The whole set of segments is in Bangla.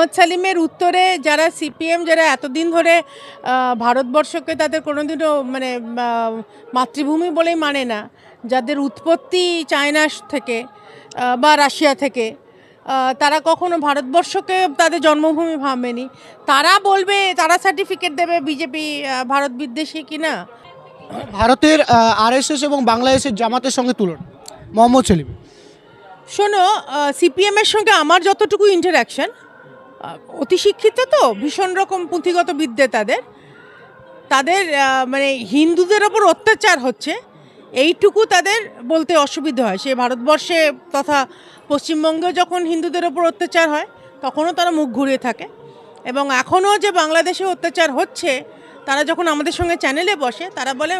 মোহাম্মদ সালিমের উত্তরে যারা সিপিএম যারা এতদিন ধরে ভারতবর্ষকে তাদের কোনোদিনও মানে মাতৃভূমি বলেই মানে না যাদের উৎপত্তি চায়না থেকে বা রাশিয়া থেকে তারা কখনো ভারতবর্ষকে তাদের জন্মভূমি ভাবেনি। তারা বলবে তারা সার্টিফিকেট দেবে বিজেপি ভারত বিদ্বেষী কি না? ভারতের আরএসএস এবং বাংলাদেশের জামাতের সঙ্গে তুলনা মোহাম্মদ সেলিম। শোনো সিপিএমের সঙ্গে আমার যতটুকু ইন্টারাকশন অতি শিক্ষিত তো, ভীষণ রকম পুঁথিগত বিদ্যে তাদের। তাদের মানে হিন্দুদের ওপর অত্যাচার হচ্ছে। এইটুকু তাদের বলতে অসুবিধা হয়। সে ভারতবর্ষে তথা পশ্চিমবঙ্গে যখন হিন্দুদের ওপর অত্যাচার হয়, তখনও তারা মুখ ঘুরিয়ে থাকে। এবং এখনও যে বাংলাদেশে অত্যাচার হচ্ছে, তারা যখন আমাদের সঙ্গে চ্যানেলে বসে, তারা বলে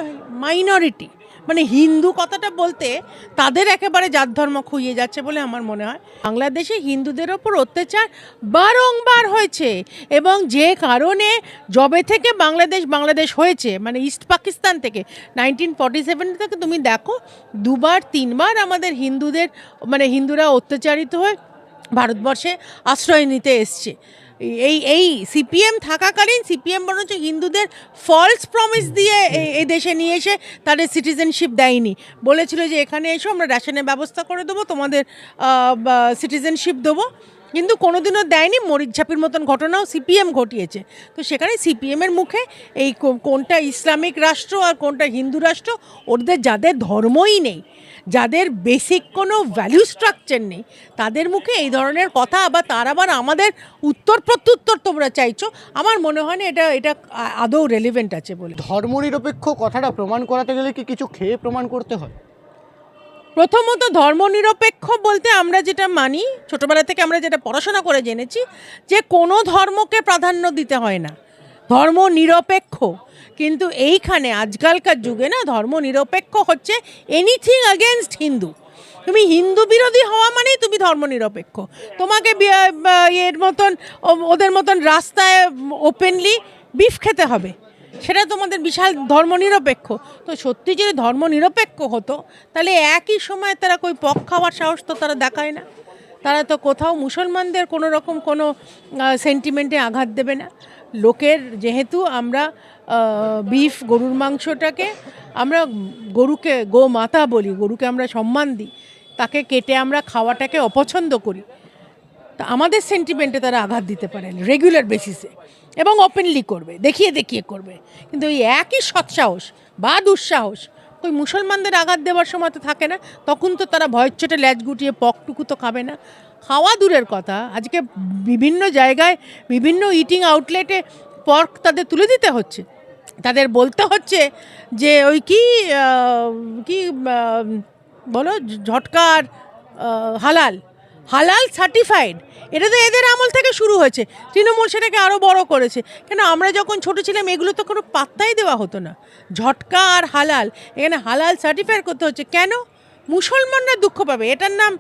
মাইনরিটি মানে হিন্দু কথাটা বলতে তাদের একেবারে জাত ধর্ম খুইয়ে যাচ্ছে বলে আমার মনে হয়। বাংলাদেশে হিন্দুদের ওপর অত্যাচার বারংবার হয়েছে এবং যে কারণে জবে থেকে বাংলাদেশ বাংলাদেশ হয়েছে মানে ইস্ট পাকিস্তান থেকে নাইনটিন ফর্টি সেভেন থেকে তুমি দেখো দুবার, তিনবার আমাদের হিন্দুদের মানে হিন্দুরা অত্যাচারিত হয়ে ভারতবর্ষে আশ্রয় নিতে এসছে। এই এই সিপিএম থাকাকালীন সিপিএম বরঞ্চ হিন্দুদের ফলস প্রমিস দিয়ে এই- দেশে নিয়ে এসে তাদের সিটিজেনশিপ দেয়নি। বলেছিল যে এখানে এসো, আমরা রেশনের ব্যবস্থা করে দেবো, তোমাদের সিটিজেনশিপ দেবো। কিন্তু কোনোদিনও দেয়নি মরিচঝাপির মতন ঘটনাও সিপিএম ঘটিয়েছে। তো সেখানে সিপিএমের মুখে এই কোনটা ইসলামিক রাষ্ট্র আর কোনটা হিন্দু রাষ্ট্র, ওদের যাদের ধর্মই নেই। যাদের বেসিক কোনো ভ্যালু স্ট্রাকচার নেই তাদের মুখে এই ধরনের কথা আবার তার আবার আমাদের উত্তর প্রত্যুত্তর তোমরা চাইছো আমার মনে হয় না এটা এটা আদৌ রেলিভেন্ট আছে বলে। ধর্মনিরপেক্ষ কথাটা প্রমাণ করাতে গেলে কি কিছু খেয়ে প্রমাণ করতে হয়? প্রথমত ধর্মনিরপেক্ষ বলতে আমরা যেটা মানি ছোটবেলা থেকে আমরা যেটা পড়াশোনা করে জেনেছি যে কোনো ধর্মকে প্রাধান্য দিতে হয় না। ধর্ম নিরপেক্ষ কিন্তু এইখানে আজকালকার যুগে না ধর্ম নিরপেক্ষ হচ্ছে এনিথিং আগেনস্ট হিন্দু। তুমি হিন্দু বিরোধী হওয়া মানেই তুমি ধর্মনিরপেক্ষ। তোমাকে এর মতন ওদের মতন রাস্তায় ওপেনলি বিফ খেতে হবে। সেটা তোমাদের বিশাল ধর্মনিরপেক্ষ। তো সত্যি যদি ধর্মনিরপেক্ষ হতো, তাহলে একই সময় তারা কই পক খাওয়ার সাহস তো তারা দেখায় না। তারা তো কোথাও মুসলমানদের কোনো রকম কোনো সেন্টিমেন্টে আঘাত দেবে না। লোকের যেহেতু আমরা বিফ, গরুর মাংসটাকে আমরা গরুকে, গো মাতা বলি, গরুকে আমরা সম্মান দিই, তাকে কেটে আমরা খাওয়াটাকে অপছন্দ করি। তা আমাদের সেন্টিমেন্টে তারা আঘাত দিতে পারেন রেগুলার বেসিসে এবং ওপেনলি করবে, দেখিয়ে দেখিয়ে করবে। কিন্তু ওই একই সৎসাহস বা দুঃসাহস, ওই মুসলমানদের আঘাত দেওয়ার সময় তো থাকে না, তখন তো তারা ভয়ের চোটে ল্যাজ গুটিয়ে পকটুকু তো খাবে না। খাওয়া দূরের কথা। আজকে বিভিন্ন জায়গায় বিভিন্ন ইটিং আউটলেটে পর্ক তাদের তুলে দিতে হচ্ছে। তাদের বলতে হচ্ছে যে ওই কি কি বলো, ঝটকার হালাল। হালাল সার্টিফাইড এটা তো এদের আমল থেকে শুরু হয়েছে। তৃণমূল সেটাকে আরও বড় করেছে। কেন আমরা যখন ছোট ছিলাম, এগুলো তো কোনো পাত্তাই দেওয়া হতো না। ঝটকা আর হালাল। এখানে হালাল সার্টিফাইড করতে হচ্ছে। কেন? মুসলমানরা দুঃখ পাবে। এটার নাম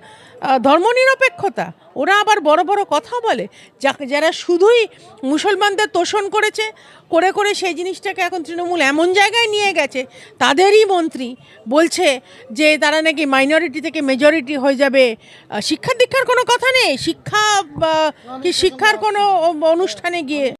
ধর্মনিরপেক্ষতা। ওরা আবার বড় বড় কথা বলে যারা শুধুই মুসলমানদের তোষণ করেছে, করে করে সেই জিনিসটাকে এখন তৃণমূল এমন জায়গায় নিয়ে গেছে, তাদেরই মন্ত্রী বলছে যে তারা নাকি মাইনরিটি থেকে মেজরিটি হয়ে যাবে। শিক্ষা দীক্ষার কোনো কথা নেই? শিক্ষা কি শিক্ষার কোনো অনুষ্ঠানে গিয়ে